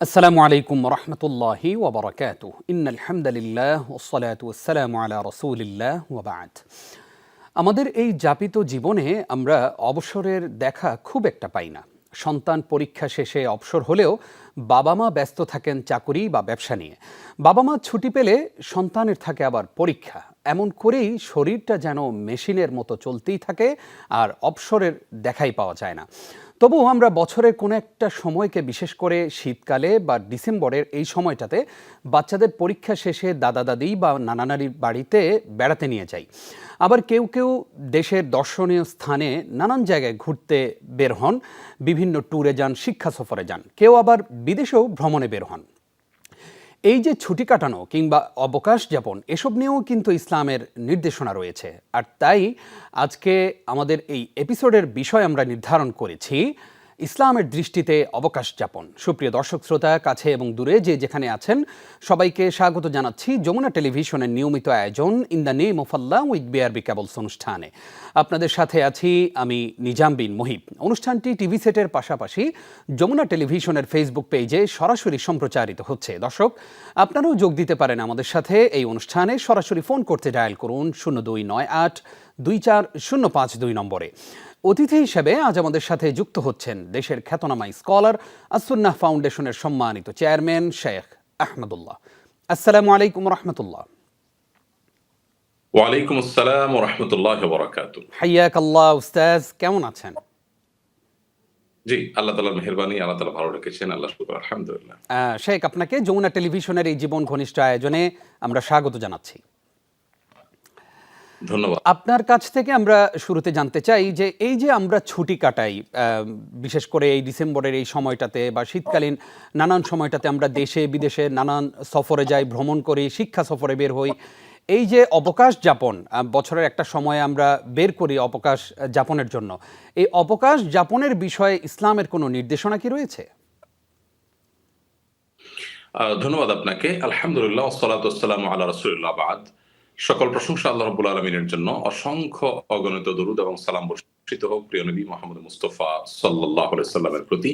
আসসালামু আলাইকুম রহমতুল্লাহি ওবরাকাত ইন্নাল হামদালিল্লাহ ওসলাত ওসালাম আলা রসুলিল্লাহ ওবাদ আমাদের এই যাপিত জীবনে আমরা অবসরের দেখা খুব একটা পাই না। সন্তান পরীক্ষা শেষে অবসর হলেও বাবা মা ব্যস্ত থাকেন চাকুরি বা ব্যবসা নিয়ে। বাবা মা ছুটি পেলে সন্তানের থাকে আবার পরীক্ষা। এমন করেই শরীরটা যেন মেশিনের মতো চলতেই থাকে আর অবসরের দেখাই পাওয়া যায় না। তবুও আমরা বছরের কোনো একটা সময়কে বিশেষ করে শীতকালে বা ডিসেম্বরের এই সময়টাতে বাচ্চাদের পরীক্ষা শেষে দাদা, দাদি বা নানা নানির বাড়িতে বেড়াতে নিয়ে যাই। আবার কেউ কেউ দেশের দর্শনীয় স্থানে নানান জায়গায় ঘুরতে বের হন, বিভিন্ন ট্যুরে যান, শিক্ষা সফরে যান। কেউ আবার বিদেশেও ভ্রমণে বের হন। এই যে ছুটি কাটানো কিংবা অবকাশ যাপন, এসব নিয়েও কিন্তু ইসলামের নির্দেশনা রয়েছে। আর তাই আজকে আমাদের এই এপিসোডের বিষয় আমরা নির্ধারণ করেছি ইসলামের দৃষ্টিতে অবকাশ যাপন। সুপ্রিয় দর্শক, শ্রোতা, কাছে এবং দূরে যে যেখানে আছেন, সবাইকে স্বাগত জানাচ্ছি যমুনা টেলিভিশনের নিয়মিত আয়োজন in the name of Allah with BRB cables অনুষ্ঠানে। আপনাদের সাথে আছি আমি নিজাম বিন মহিব। অনুষ্ঠানটি টিভি সেটের পাশাপাশি যমুনা টেলিভিশনের ফেসবুক পেজে সরাসরি সম্প্রচারিত হচ্ছে। দর্শক, আপনারাও যোগ দিতে পারেন আমাদের সাথে এই অনুষ্ঠানে। সরাসরি ফোন করতে ডায়াল করুন শূন্য দুই নয় আট দুই চার শূন্য পাঁচ দুই নম্বরে। অতিথি হিসেবে আজ আমাদের সাথে যুক্ত হচ্ছেন দেশের খ্যাতনামা স্কলার আসুন্নাহ ফাউন্ডেশনের সম্মানিত চেয়ারম্যান শেখ আহমদুল্লাহ। আসসালামু আলাইকুম রহমতুল্লাহ ওয়ালাইকুম আসসালাম রহমতুল্লাহ বরাকাত হাইয়াক আল্লাহ উস্তাজ কেমন আছেন? জি আল্লাহ তালার মেহরবানি আল্লাহ তালা ভালো রেখেছেন আল্লাহ শুক্র আলহামদুলিল্লাহ। শেখ আপনাকে যমুনা টেলিভিশনের এই জীবন ঘনিষ্ঠ আয়োজনে আমরা স্বাগত জানাচ্ছি। ধন্যবাদ। আপনার কাছ থেকে আমরা শুরুতে জানতে চাই যে এই যে আমরা ছুটি কাটাই বিশেষ করে এই ডিসেম্বরের এই সময়টাতে বা শীতকালীন নানান সময়টাতে আমরা দেশে বিদেশে নানান সফরে যাই ভ্রমণ করি শিক্ষা সফরে বের হই। এই যে অবকাশ যাপন বছরের একটা সময় আমরা বের করি অবকাশ যাপনের জন্য। এই অবকাশ যাপনের বিষয়ে ইসলামের কোনো নির্দেশনা কি রয়েছে? ধন্যবাদ আপনাকে। আলহামদুলিল্লাহ সালাতাম আল্লাহ রসুল্লাহ বাদ। সকল প্রশংসা আল্লাহ রবুল আলমিনের জন্য। অসংখ্য অগণিত দরুদ এবং সালাম বর্ষিত হোক, প্রিয় নবী মোহাম্মদ মুস্তফা সাল্লাহ সাল্লামের প্রতি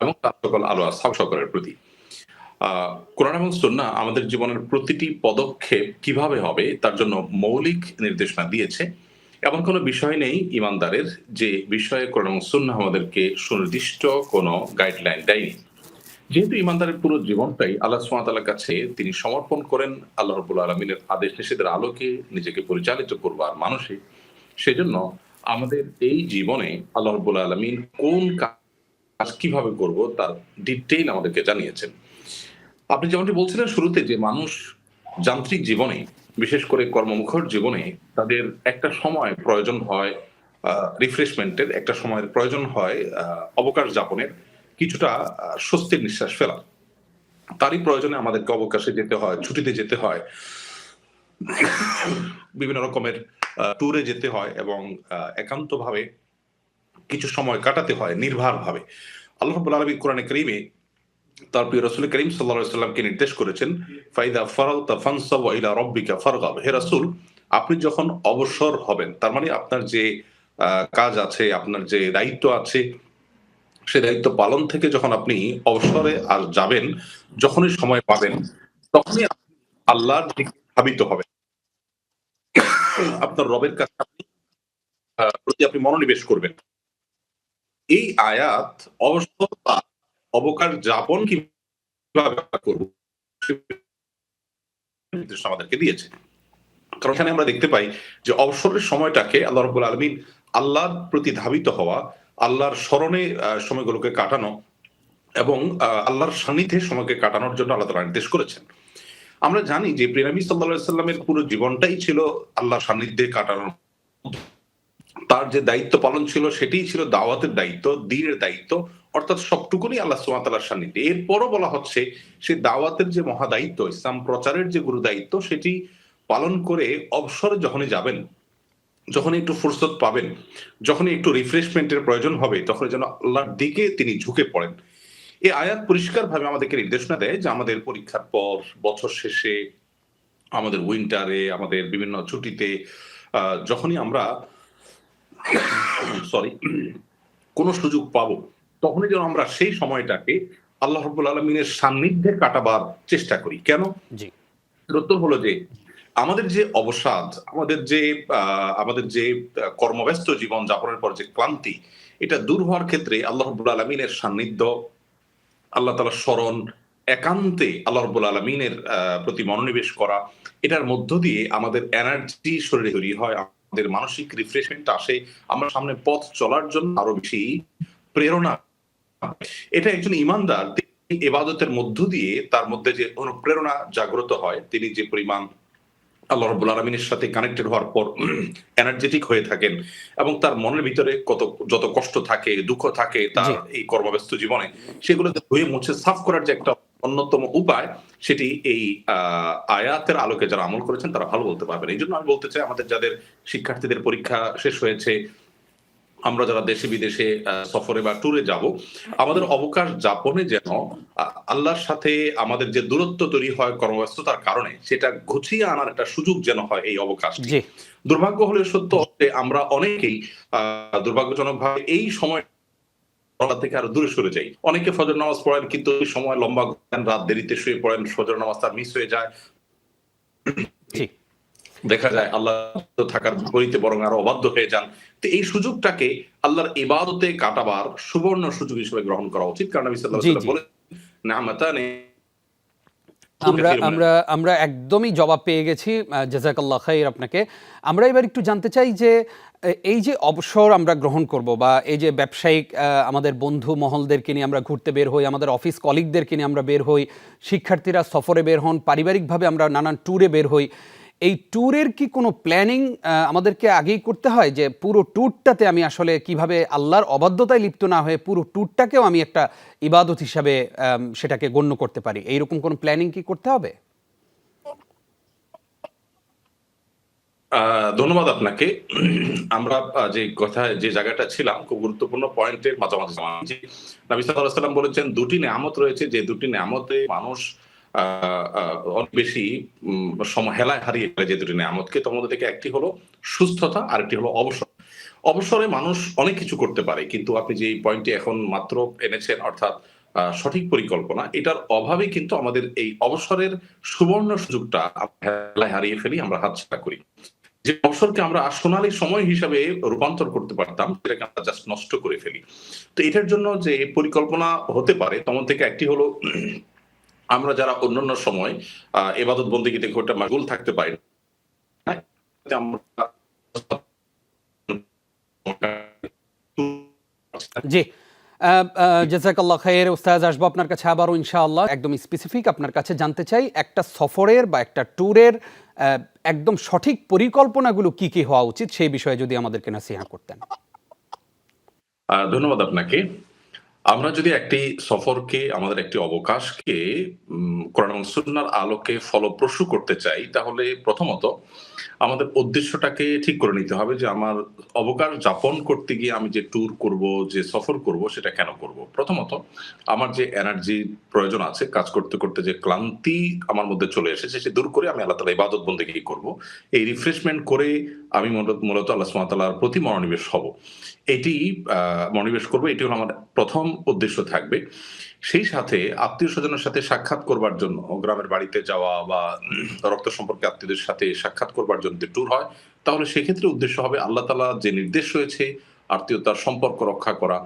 এবং তার সকল আলো আসাব সকলের প্রতি। কোরআন এবং সুন্নাহ আমাদের জীবনের প্রতিটি পদক্ষেপ কীভাবে হবে তার জন্য মৌলিক নির্দেশনা দিয়েছে। এমন কোনো বিষয় নেই ইমানদারের যে বিষয়ে কোরআন এবং সুন্নাহ আমাদেরকে সুনির্দিষ্ট কোনো গাইডলাইন দেয়নি। যেহেতু ইমানদারের পুরো জীবনটাই আল্লাহ সুমাতালার কাছে তিনি সমর্পণ করেন আল্লাহ রবুল আলমিনের আদেশ নিষেধের আলোকে নিজেকে পরিচালিত করবার মানুষে, সেজন্য আমাদের এই জীবনে আল্লাহ রবুল আলমিন কোন কাজ কীভাবে করব তার ডিটেইল আমাদেরকে জানিয়েছেন। আপনি যেমনটি বলছিলেন শুরুতে যে মানুষ যান্ত্রিক জীবনে, বিশেষ করে কর্মমুখর জীবনে তাদের একটা সময় প্রয়োজন হয় রিফ্রেশমেন্টের একটা সময়ের প্রয়োজন হয় অবকাশ যাপনের। কিছুটা স্বস্তির নিঃশ্বাস ফেলা তারই প্রয়োজনে আমাদেরকে অবকাশে যেতে হয়, ছুটিতে যেতে হয়, বিভিন্ন রকমের ট্যুরে যেতে হয় এবং একান্ত ভাবে কিছু সময় কাটাতে হয় নির্ভার ভাবে আল্লাহ রাব্বুল আলামিন কোরআনে করিমে তার প্রিয় রসুল করিম সাল্লাল্লাহু সাল্লামকে নির্দেশ করেছেন, ফাইদা ফারাগতা ফানসাব ইলা রব্বিকা ফারগাব। হে রাসূল, আপনি যখন অবসর হবেন, তার মানে আপনার যে কাজ আছে, আপনার যে দায়িত্ব আছে সে দায়িত্ব পালন থেকে যখন আপনি অবসরে আর যাবেন, যখনই সময় পাবেন, তখনই আল্লাহর দিকে ধাবিত হবেন। আপনার রবের কাছে আপনি প্রতি আপনি মনোনিবেশ করবেন। এই আয়াত অবসর বা অবকাশ যাপন কীভাবে করব আমাদেরকে দিয়েছে। কারণ এখানে আমরা দেখতে পাই যে অবসরের সময়টাকে আল্লাহ রব্বুল আলমিন আল্লাহর প্রতি ধাবিত হওয়া আল্লাহর স্মরণে সময়গুলোকে কাটানো এবং আল্লাহর সান্নিধ্যে সময়কে কাটানোর জন্য আল্লাহ তালা নির্দেশ করেছেন। আমরা জানি যে প্রিয়ানবী সাল্লাহ সাল্লামের পুরো জীবনটাই ছিল আল্লাহর সান্নিধ্যে কাটানোর। তার যে দায়িত্ব পালন ছিল, সেটাই ছিল দাওয়াতের দায়িত্ব, দিনের দায়িত্ব, অর্থাৎ সবটুকুনি আল্লাহ সুমাতালার সান্নিধ্যে। এরপরও বলা হচ্ছে, সে দাওয়াতের যে মহা দায়িত্ব ইসলাম প্রচারের যে গুরু দায়িত্ব সেটি পালন করে অবসরে যখনই যাবেন যখন একটু ফুরসত পাবেন যখনই একটু রিফ্রেশমেন্টের প্রয়োজন হবে তখন যেন আল্লাহর দিকে তিনি ঝুঁকে পড়েন। এই আয়াত পরিষ্কার ভাবে আমাদেরকে নির্দেশনা দেয় যে আমাদের পরীক্ষার পর বছর শেষে আমাদের উইন্টারে আমাদের বিভিন্ন ছুটিতে আহ, যখনই আমরা সরি কোনো সুযোগ পাবো তখনই যেন আমরা সেই সময়টাকে আল্লাহ রব্বুল আলমিনের সান্নিধ্যে কাটাবার চেষ্টা করি। কেন? উত্তর হলো যে আমাদের যে অবসাদ, আমাদের যে আমাদের যে কর্মব্যস্ত জীবন যাপনের পর যে ক্লান্তি, এটা দূর হওয়ার ক্ষেত্রে আল্লাহ রব্বুল আলমিনের সান্নিধ্য, আল্লাহ তালা স্মরণ, একান্তে আল্লাহ রব্বুল আলমিনের প্রতি মনোনিবেশ করা, এটার মধ্য দিয়ে আমাদের এনার্জি শরীরে তৈরি হয়, আমাদের মানসিক রিফ্রেশমেন্ট আসে, আমরা সামনে পথ চলার জন্য আরও বেশি প্রেরণা এটা একজন ইমানদার, তিনি এবাদতের মধ্য দিয়ে তার মধ্যে যে অনুপ্রেরণা জাগ্রত হয়, তিনি যে পরিমাণ আল্লাহ রব্বুল আলমিনের সাথে কানেক্টেড হওয়ার পর এনার্জেটিক হয়ে থাকেন এবং তার মনের ভিতরে কত যত কষ্ট থাকে দুঃখ থাকে তার এই কর্মব্যস্ত জীবনে সেগুলো ধুয়ে মুছে সাফ করার যে একটা অন্যতম উপায় সেটি এই আহ, আয়াতের আলোকে যারা আমল করেছেন তারা ভালো বলতে পারবেন। এই জন্য আমি বলতে চাই আমাদের যাদের শিক্ষার্থীদের পরীক্ষা শেষ হয়েছে আমরা যারা দেশে বিদেশে সফরে বা ট্যুরে যাব আমাদের অবকাশ যাপনে যেন আল্লাহর সাথে আমাদের যে দূরত্ব তৈরি হয় কর্মব্যস্ততার কারণে সেটা গুছিয়ে আনার একটা সুযোগ যেন হয় এই অবকাশ দুর্ভাগ্য হলে সত্য আমরা অনেকেই আহ, দুর্ভাগ্যজনকভাবে এই সময় থেকে আরও দূরে সরে যাই। অনেকে ফজর নামাজ পড়েন কিন্তু ওই সময় লম্বা রাত দেরিতে শুয়ে পড়েন ফজর নামাজ তার মিস হয়ে যায়। দেখা যায় আল্লাহ থাকার বিপরীতে বরং আরও অবাধ্য হয়ে যান। তো এই সুযোগটাকে আল্লাহর ইবাদতে কাটাবার সুবর্ণ সুযোগ হিসেবে গ্রহণ করা উচিত। কারণ আমি জি। বলে নামাতানে আমরা আমরা আমরা একদমই জবাব পেয়ে গেছি জাজাকাল্লাহ খাইর আপনাকে। আমরা এবার একটু জানতে চাই যে এই যে অবসর আমরা গ্রহণ করব বা এই যে ব্যবসায়িক আহ, আমাদের বন্ধু মহলদেরকে নিয়ে আমরা ঘুরতে বের হই আমাদের অফিস কলিগদেরকে নিয়ে আমরা বের হই শিক্ষার্থীরা সফরে বের হন পারিবারিকভাবে আমরা নানান ট্যুরে বের হই এই ট্যুরের কি কোনো প্ল্যানিং আমাদেরকে আগেই করতে হয় যে পুরো ট্যুরটাতে আমি আসলে কীভাবে আল্লাহর অবাধ্যতায় লিপ্ত না হয়ে পুরো ট্যুরটাকেও আমি একটা ইবাদত হিসাবে সেটাকে গণ্য করতে পারি? এইরকম কোনো প্ল্যানিং কি করতে হবে? ধন্যবাদ আপনাকে। আমরা যে কথা যে জায়গাটা ছিলাম খুব গুরুত্বপূর্ণ পয়েন্টের মাঝামাঝি। সময়। যে নবী সাল্লাল্লাহু আলাইহি সাল্লাম বলেছেন দুটি নিয়ামত রয়েছে। যে দুটি নিয়ামতে মানুষ আহ, অনেক বেশি হেলায় হারিয়ে ফেলে যে দুটি নিয়ামতকে। তার মধ্যে থেকে একটি হলো সুস্থতা আর একটি হলো অবসর। অবসরে মানুষ অনেক কিছু করতে পারে কিন্তু আপনি যে পয়েন্টটি এখন মাত্র এনেছেন অর্থাৎ আহ, সঠিক পরিকল্পনা এটার অভাবে কিন্তু আমাদের এই অবসরের সুবর্ণ সুযোগটা হেলায় হারিয়ে ফেলি আমরা হাতছাড়া করি। যে অবসরকে আমরা সোনালী সময় হিসাবে রূপান্তর করতে পারতাম সেটাকে আমরা জাস্ট নষ্ট করে ফেলি। তো এটার জন্য যে পরিকল্পনা হতে পারে তেমন থেকে একটি হলো আমরা যারা অন্যান্য সময় আহ এবাদত বন্দীগীতে ঘটে মাগুল থাকতে পারি জি। জাজাকাল্লাহ খায়ের ওস্তাজ আসব আপনার কাছে আবারও ইনশাআল্লাহ। একদম স্পেসিফিক আপনার কাছে জানতে চাই একটা সফরের বা একটা ট্যুরের একদম সঠিক পরিকল্পনাগুলো কি কি হওয়া উচিত সেই বিষয়ে যদি আমাদেরকে নাসিহা করতেন। ধন্যবাদ আপনাকে। আমরা যদি একটি সফরকে, আমাদের একটি অবকাশকে কোরআন আলোকে ফলপ্রসূ করতে চাই, তাহলে প্রথমত আমাদের উদ্দেশ্যটাকে ঠিক করে নিতে হবে যে আমার অবকাশ যাপন করতে গিয়ে আমি যে ট্যুর করব, যে সফর করব, সেটা কেন করব? প্রথমত আমার যে এনার্জি প্রয়োজন আছে, কাজ করতে করতে যে ক্লান্তি আমার মধ্যে চলে এসেছে, সে দূর করে আমি আল্লাহ তালা ইবাদত বন্দে করব। এই রিফ্রেশমেন্ট করে আমি মূলত- আল্লাহ সুমাতালার প্রতি মনোনিবেশ হব। এটি মনোনিবেশ করব। এটি হলো আমার প্রথম উদ্দেশ্য থাকবে। সেই সাথে আত্মীয় স্বজনের সাথে সাক্ষাৎ করবার জন্য, গ্রামের বাড়িতে যাওয়া বা রক্ত সম্পর্কে আত্মীয়দের সাথে সাক্ষাৎ করবার জন্য ট্যুর হয়, তাহলে সেক্ষেত্রে উদ্দেশ্য হবে আল্লাহ তালা যে নির্দেশ রয়েছে, আত্মীয়তার সম্পর্ক রক্ষা করা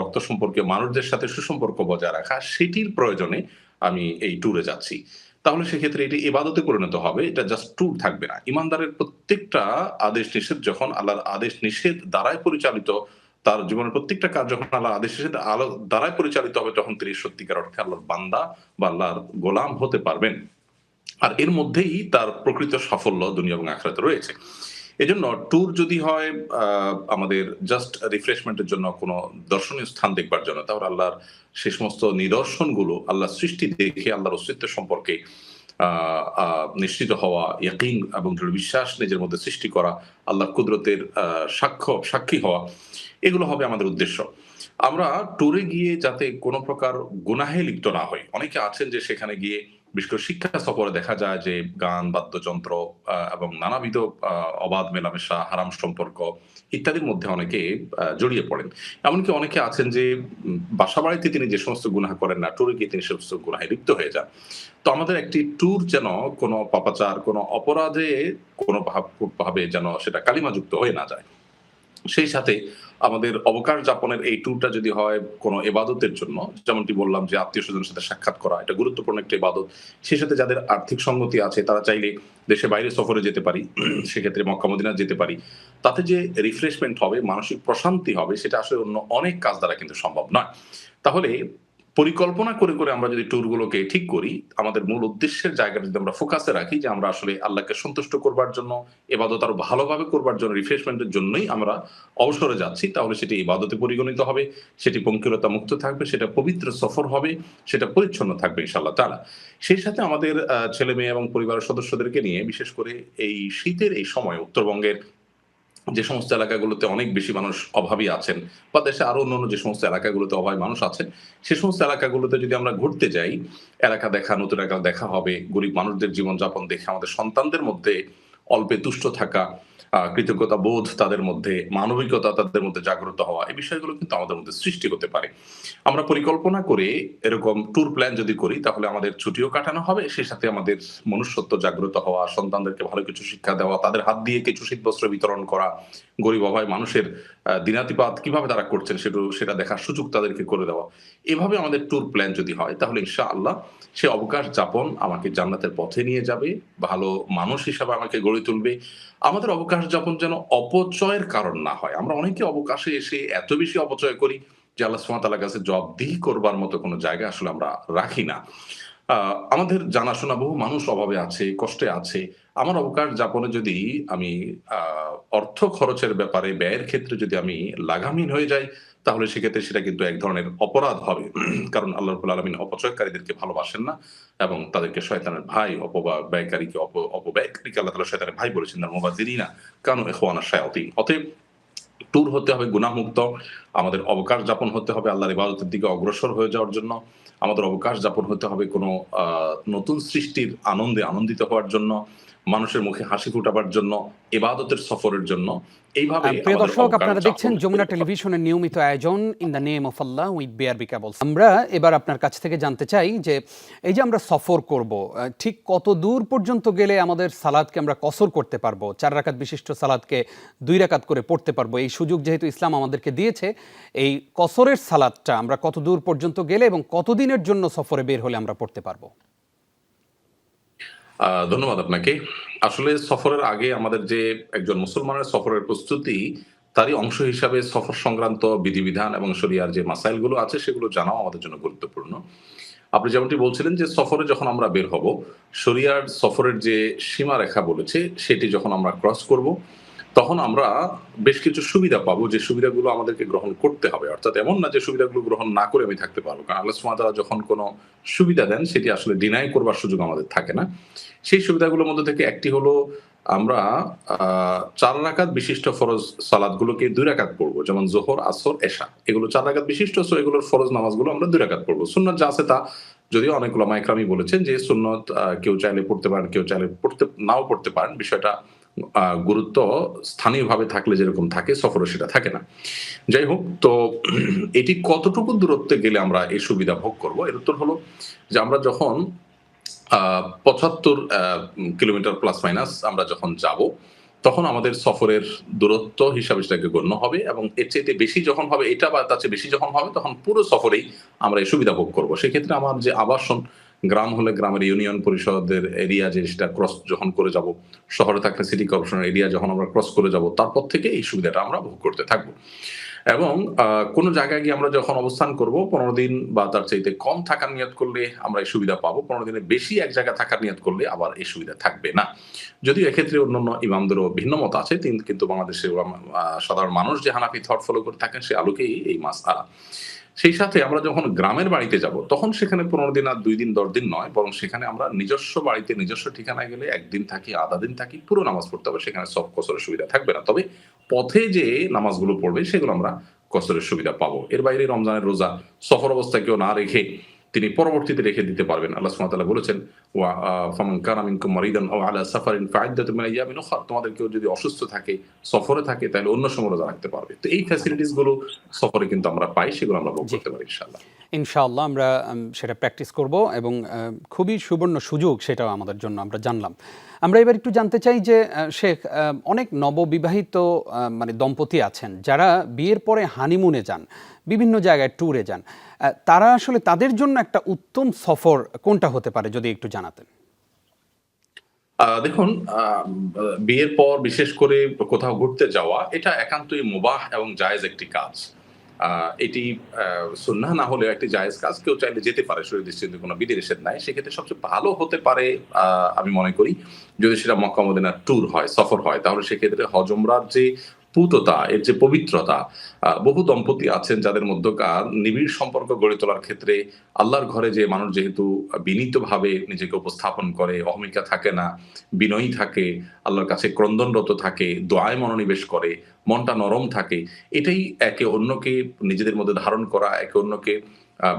রক্ত সম্পর্কে মানুষদের সাথে সুসম্পর্ক বজায় রাখা, সেটির প্রয়োজনে আমি এই ট্যুরে যাচ্ছি। তাহলে সেক্ষেত্রে এটি এবাদতে পরিণত হবে, এটা জাস্ট ট্যুর থাকবে না। ইমানদারের প্রত্যেকটা আদেশ নিষেধ, যখন আল্লাহর আদেশ নিষেধ দ্বারাই পরিচালিত তার জীবনের প্রত্যেকটা কাজ যখন আল্লাহ আদেশ নিষেধ আলো দ্বারাই পরিচালিত হবে, তখন তিনি সত্যিকার অর্থে আল্লাহর বান্দা বা আল্লাহর গোলাম হতে পারবেন। আর এর মধ্যেই তার প্রকৃত সাফল্য দুনিয়া এবং আখরাতে রয়েছে। এজন্য ট্যুর যদি হয় আমাদের জাস্ট রিফ্রেশমেন্টের জন্য কোনো দর্শনীয় স্থান দেখবার জন্য, তাহলে আল্লাহর সে সমস্ত নিদর্শনগুলো আল্লাহর সৃষ্টি দেখে, আল্লাহর অস্তিত্ব সম্পর্কে নিশ্চিত হওয়া ইয়াকিং এবং দৃঢ় বিশ্বাস নিজের মধ্যে সৃষ্টি করা, আল্লাহর কুদরতের সাক্ষ্য, সাক্ষী হওয়া এগুলো হবে আমাদের উদ্দেশ্য। আমরা ট্যুরে গিয়ে যাতে কোনো প্রকার গুনাহে লিপ্ত না হই। অনেকে আছেন যে সেখানে গিয়ে বিশেষ করে শিক্ষা সফরে দেখা যায় যে গান, বাদ্যযন্ত্র এবং নানাবিধ অবাধ মেলামেশা, হারাম সম্পর্ক ইত্যাদির মধ্যে অনেকে জড়িয়ে পড়েন। এমনকি অনেকে আছেন যে বাসা বাড়িতে তিনি যে সমস্ত গুনাহ করেন না ট্যুরে গিয়ে তিনি সমস্ত গুনাহে লিপ্ত হয়ে যান। তো আমাদের একটি ট্যুর যেন কোনো পাপাচার, কোনো অপরাধে কোনো ভাবে যেন সেটা কালিমাযুক্ত হয়ে না যায়। সেই সাথে আমাদের অবকাশ যাপনের এই ট্যুরটা যদি হয় কোনো এবাদতের জন্য, যেমনটি বললাম যে আত্মীয় স্বজনের সাথে সাক্ষাৎ করা, এটা গুরুত্বপূর্ণ একটা এবাদত। সেই সাথে যাদের আর্থিক সঙ্গতি আছে, তারা চাইলে দেশে বাইরে সফরে যেতে পারি, সেক্ষেত্রে মক্কা মদিনা যেতে পারি। তাতে যে রিফ্রেশমেন্ট হবে, মানসিক প্রশান্তি হবে, সেটা আসলে অন্য অনেক কাজ দ্বারা কিন্তু সম্ভব নয়। তাহলে পরিকল্পনা করে করে আমরা যদি ট্যুরগুলোকে ঠিক করি, আমাদের মূল উদ্দেশ্যের জায়গাটা যদি আমরা ফোকাসে রাখি যে আমরা আসলে আল্লাহকে সন্তুষ্ট করবার জন্য, এবাদত আরও ভালোভাবে করবার জন্য রিফ্রেশমেন্টের জন্যই আমরা অবসরে যাচ্ছি, তাহলে সেটি ইবাদতে পরিগণিত হবে, সেটি পঙ্কিলতা মুক্ত থাকবে, সেটা পবিত্র সফর হবে, সেটা পরিচ্ছন্ন থাকবে ইনশাল্লাহ তারা সেই সাথে আমাদের ছেলে মেয়ে এবং পরিবারের সদস্যদেরকে নিয়ে বিশেষ করে এই শীতের এই সময় উত্তরবঙ্গের যে সমস্ত এলাকাগুলোতে অনেক বেশি মানুষ অভাবী আছেন বা দেশে আরও অন্যান্য যে সমস্ত এলাকাগুলোতে অভাবী মানুষ আছেন, সে সমস্ত এলাকাগুলোতে যদি আমরা ঘুরতে যাই, এলাকা দেখা, নতুন এলাকা দেখা হবে, গরিব মানুষদের জীবনযাপন দেখে আমাদের সন্তানদের মধ্যে অল্পে তুষ্ট থাকা কৃতজ্ঞতা বোধ তাদের মধ্যে, মানবিকতা তাদের মধ্যে জাগ্রত হওয়া, এই বিষয়গুলো কিন্তু আমাদের মধ্যে সৃষ্টি হতে পারে। আমরা পরিকল্পনা করে এরকম ট্যুর প্ল্যান যদি করি, তাহলে আমাদের ছুটিও কাটানো হবে, সেই সাথে আমাদের মনুষ্যত্ব জাগ্রত হওয়া, সন্তানদেরকে ভালো কিছু শিক্ষা দেওয়া, তাদের হাত দিয়ে কিছু শীতবস্ত্র বিতরণ করা, গরিব অভাব মানুষের দিনাতিপাত কীভাবে তারা করছেন সেটা সেটা দেখার সুযোগ তাদেরকে করে দেওয়া। এভাবে আমাদের ট্যুর প্ল্যান যদি হয়, তাহলে ইনশা আল্লাহ সে অবকাশ যাপন আমাকে জান্নাতের পথে নিয়ে যাবে, ভালো মানুষ হিসাবে আমাকে গড়ে তুলবে। আমাদের অবকাশ যাপন যেন অপচয়ের কারণ না হয়। আমরা অনেকে অবকাশে এসে এত বেশি অপচয় করি যে আল্লাহ সুমাতালার কাছে জবাবদিহি করবার মতো কোনো জায়গা আসলে আমরা রাখি না। আমাদের জানাশোনা বহু মানুষ অভাবে আছে, কষ্টে আছে। আমার অবকাশ যাপনে যদি আমি অর্থ খরচের ব্যাপারে ব্যয়ের ক্ষেত্রে যদি আমি লাগামহীন হয়ে যাই তাহলে সেক্ষেত্রে সেটা কিন্তু এক ধরনের অপরাধ হবে। কারণ আল্লাহ রবুল আলমিন অপচয়কারীদেরকে ভালোবাসেন না এবং তাদেরকে শয়তানের ভাই অপব্যয়কারীকে অপ, অপব্যয়কারীকে আল্লাহ তালা শয়তানের ভাই বলেছেন তার মোবাজিরি না কারণ এখোয়ানা শায়াতিন। অতএব ট্যুর হতে হবে গুণামুক্ত আমাদের অবকাশ যাপন হতে হবে আল্লাহর ইবাদতের দিকে অগ্রসর হয়ে যাওয়ার জন্য। আমাদের অবকাশ যাপন হতে হবে কোনো নতুন সৃষ্টির আনন্দে আনন্দিত হওয়ার জন্য। মানুষের মুখে হাসি ফুটাবার জন্য ইবাদতের সফরের জন্য। এইভাবে প্রিয় দর্শক আপনারা দেখছেন যমুনা টেলিভিশনের নিয়মিত আয়োজন in the name of Allah with BRB আমরা এবার আপনার কাছ থেকে জানতে চাই যে এই যে আমরা সফর করব ঠিক কত দূর পর্যন্ত গেলে আমাদের সালাদকে আমরা কসর করতে পারব? চার রাকাত বিশিষ্ট সালাদকে দুই রাকাত করে পড়তে পারব। এই সুযোগ যেহেতু ইসলাম আমাদেরকে দিয়েছে এই কসরের সালাদটা আমরা কত দূর পর্যন্ত গেলে এবং কতদিনের জন্য সফরে বের হলে আমরা পড়তে পারব? ধন্যবাদ আপনাকে। আসলে সফরের আগে আমাদের যে একজন মুসলমানের সফরের প্রস্তুতি, তারই অংশ হিসাবে সফর সংক্রান্ত বিধিবিধান এবং শরিয়ার যে মাসাইলগুলো আছে, সেগুলো জানাও আমাদের জন্য গুরুত্বপূর্ণ। আপনি যেমনটি বলছিলেন যে সফরে যখন আমরা বের হব, শরিয়ার সফরের যে সীমারেখা বলেছে, সেটি যখন আমরা ক্রস করব তখন আমরা বেশ কিছু সুবিধা পাবো যে সুবিধাগুলো আমাদেরকে গ্রহণ করতে হবে। অর্থাৎ এমন না যে সুবিধাগুলো গ্রহণ না করে আমি থাকতে পারব। কারণ আল্লাহ তাআলা যখন কোনো সুবিধা দেন, সেটি আসলে ডিনাই করবার সুযোগ আমাদের থাকে না। সেই সুবিধাগুলোর মধ্যে থেকে একটি হলো আমরা চার রাকাত বিশিষ্ট ফরজ সালাদগুলোকে দুই রাকাত পড়ব। যেমন জোহর, আসর, এশা। এগুলো চার রাকাত বিশিষ্ট সো এগুলোর ফরজ নামাজগুলো আমরা দুই রাকাত পড়ব। সুন্নত যা আছে তা যদিও অনেক ওলামা বলেছেন যে সুন্নত কেউ চাইলে পড়তে পারেন, কেউ চাইলে পড়তে, নাও পড়তে পারেন। বিষয়টা গুরুত্ব স্থানীয়ভাবে থাকলে যেরকম থাকে সফরে সেটা থাকে না। যাই হোক তো এটি কতটুকু দূরত্বে গেলে আমরা এই সুবিধা ভোগ করব? এর উত্তর হলো যে আমরা যখন পঁচাত্তর কিলোমিটার প্লাস মাইনাস আমরা যখন যাব, তখন আমাদের সফরের দূরত্ব হিসাবে সেটাকে গণ্য হবে এবং এর চাইতে বেশি যখন হবে, এটা বা তার চেয়ে বেশি যখন হবে, তখন পুরো সফরেই আমরা এই সুবিধা ভোগ করব। সেক্ষেত্রে আমার যে আবাসন গ্রাম হলে গ্রামের ইউনিয়ন পরিষদের এরিয়া যে সেটা ক্রস যখন করে যাব, শহরে থাকলে সিটি কর্পোরেশনের এরিয়া যখন আমরা ক্রস করে যাব, তারপর থেকে এই সুবিধাটা আমরা ভোগ করতে থাকব। এবং কোনো জায়গায় গিয়ে আমরা যখন অবস্থান করব, পনেরো দিন বা তার চাইতে কম থাকার নিয়ত করলে আমরা এই সুবিধা পাবো, পনেরো দিনে বেশি এক জায়গায় থাকার নিয়ত করলে আবার এই সুবিধা থাকবে না। যদিও এক্ষেত্রে অন্যান্য ইমামদেরও ভিন্ন মত আছে কিন্তু বাংলাদেশে সাধারণ মানুষ যে হানাফি থট ফলো করে থাকেন, সে আলোকেই এই মাস আলা সেই সাথে আমরা যখন গ্রামের বাড়িতে যাব, তখন সেখানে পনেরো দিন আর দুই দিন, দশ দিন নয়, বরং সেখানে আমরা নিজস্ব বাড়িতে, নিজস্ব ঠিকানায় গেলে একদিন থাকি, আধা দিন থাকি, পুরো নামাজ পড়তে হবে, সেখানে সব কসরের সুবিধা থাকবে না। তবে পথে যে নামাজগুলো পড়বে, সেগুলো আমরা কসরের সুবিধা পাবো। এর বাইরে রমজানের রোজা, সফর অবস্থায় কেউ না রেখে তিনি পরবর্তীতে রেখে দিতে পারবেন। আল্লাহ সুমাতালা বলেছেন ওয়া ফামান আলা সাফারিন তোমাদের কেউ যদি অসুস্থ থাকে সফরে থাকে তাহলে অন্য সময় রোজা রাখতে পারবে। তো এই ফ্যাসিলিটিসগুলো সফরে কিন্তু আমরা পাই সেগুলো আমরা ভোগ করতে পারি ইনশাল্লাহ ইনশাআল্লাহ আমরা সেটা প্র্যাকটিস করব এবং খুবই সুবর্ণ সুযোগ সেটাও আমাদের জন্য আমরা জানলাম। আমরা এবার একটু জানতে চাই যে শেখ অনেক নববিবাহিত মানে দম্পতি আছেন, যারা বিয়ের পরে হানিমুনে যান, বিভিন্ন জায়গায় ট্যুরে যান। তারা আসলে তাদের জন্য একটা উত্তম সফর কোনটা হতে পারে, যদি একটু জানাতেন? দেখুন বিয়ের পর বিশেষ করে কোথাও ঘুরতে যাওয়া, এটা একান্তই মুবাহ এবং জায়েজ একটি কাজ। এটি সুন্না না হলেও একটি জায়েজ কাজ। কেউ চাইলে যেতে পারে, শরীর দৃষ্টিতে কোনো বিধি নিষেধ নাই। সেক্ষেত্রে সবচেয়ে ভালো হতে পারে আমি মনে করি, যদি সেটা মক্কা মদিনার ট্যুর হয়, সফর হয়, তাহলে সেক্ষেত্রে হজমরার যে পুততা এর যে পবিত্রতা বহু দম্পতি আছেন যাদের মধ্যকার নিবিড় সম্পর্ক গড়ে তোলার ক্ষেত্রে আল্লাহর ঘরে যে মানুষ যেহেতু বিনীতভাবে নিজেকে উপস্থাপন করে, অহমিকা থাকে না, বিনয়ী থাকে, আল্লাহর কাছে ক্রন্দনরত থাকে, দোয়ায় মনোনিবেশ করে, মনটা নরম থাকে, এটাই একে অন্যকে নিজেদের মধ্যে ধারণ করা, একে অন্যকে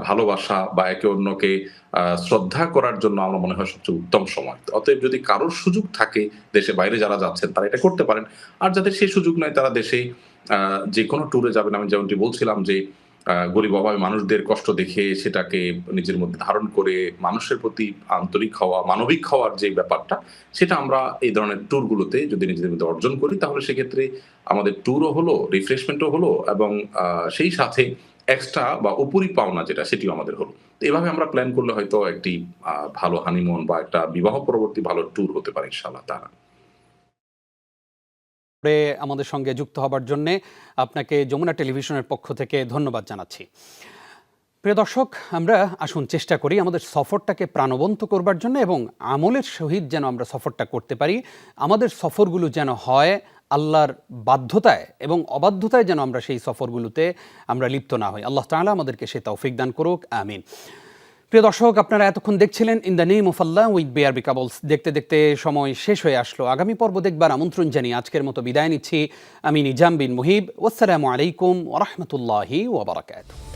ভালোবাসা বা একে অন্যকে শ্রদ্ধা করার জন্য আমার মনে হয় সবচেয়ে উত্তম সময়। অতএব যদি কারোর সুযোগ থাকে দেশে বাইরে যারা যাচ্ছেন, তারা এটা করতে পারেন। আর যাদের সেই সুযোগ নয় তারা দেশে যে কোনো ট্যুরে যাবেন। আমি যেমনটি বলছিলাম যে গরিব অভাবী মানুষদের কষ্ট দেখে সেটাকে নিজের মধ্যে ধারণ করে মানুষের প্রতি আন্তরিক হওয়া, মানবিক হওয়ার যে ব্যাপারটা, সেটা আমরা এই ধরনের ট্যুরগুলোতে যদি নিজেদের মধ্যে অর্জন করি, তাহলে সেক্ষেত্রে আমাদের ট্যুরও হলো রিফ্রেশমেন্টও হলো এবং সেই সাথে এক্সট্রা বা উপরি পাওনা যেটা, সেটিও আমাদের হলো। তো এভাবে আমরা প্ল্যান করলে হয়তো একটি ভালো হানিমুন বা একটা বিবাহ পরবর্তী ভালো ট্যুর হতে পারে ইনশাআল্লাহ তারা আমাদের সঙ্গে যুক্ত হবার জন্য আপনাকে যমুনা টেলিভিশনের পক্ষ থেকে ধন্যবাদ জানাচ্ছি। প্রিয় দর্শক, আমরা আসুন চেষ্টা করি আমাদের সফরটাকে প্রাণবন্ত করবার জন্য এবং আমলের সহিত যেন আমরা সফরটা করতে পারি। আমাদের সফরগুলো যেন হয় আল্লাহর বাধ্যতায় এবং অবাধ্যতায় যেন আমরা সেই সফরগুলোতে আমরা লিপ্ত না হই। আল্লাহ তাআলা আমাদেরকে সে তৌফিক দান করুক, আমিন। প্রিয় দর্শক, আপনারা এতক্ষণ দেখছিলেন in the name of Allah with BRB cables দেখতে দেখতে সময় শেষ হয়ে আসলো। আগামী পর্ব দেখবার আমন্ত্রণ জানিয়ে আজকের মতো বিদায় নিচ্ছি। আমি নিজাম বিন মুহিব। ওয়াসসালামু আলাইকুম ওরহমতুল্লাহি ওবরাকাতুহ